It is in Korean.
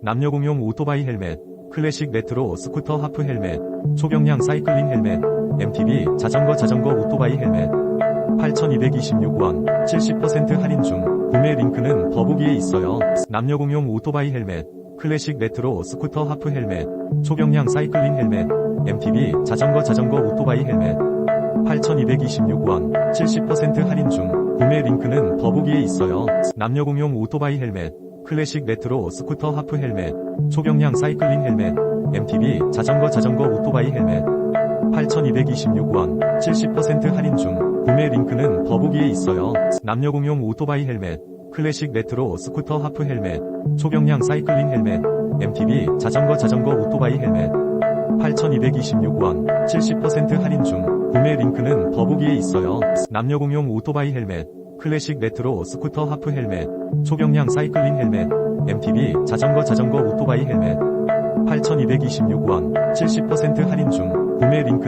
남녀 공용 오토바이 헬멧, 클래식 레트로 스쿠터 하프 헬멧, 초경량 사이클링 헬멧, MTB 자전거 자전거 오토바이 헬멧 8,226원 70% 할인 중 구매 링크는 더보기에 있어요. 남녀 공용 오토바이 헬멧, 클래식 레트로 스쿠터 하프 헬멧, 초경량 사이클링 헬멧, MTB 자전거 자전거 오토바이 헬멧 8,226원 70% 할인 중 구매 링크는 더보기에 있어요. 남녀 공용 오토바이 헬멧, 클래식 레트로 스쿠터 하프 헬멧, 초경량 사이클링 헬멧, MTB 자전거 자전거 오토바이 헬멧 8,226원 70% 할인 중 구매 링크는 더보기에 있어요. 남녀 공용 오토바이 헬멧, 클래식 레트로 스쿠터 하프 헬멧, 초경량 사이클링 헬멧, MTB 자전거 자전거 오토바이 헬멧 8,226원 70% 할인 중 구매 링크는 더보기에 있어요. 남녀 공용 오토바이 헬멧, 클래식 레트로 스쿠터 하프 헬멧, 초경량 사이클링 헬멧, MTB 자전거 자전거 오토바이 헬멧. 8,226원 70% 할인 중 구매 링크는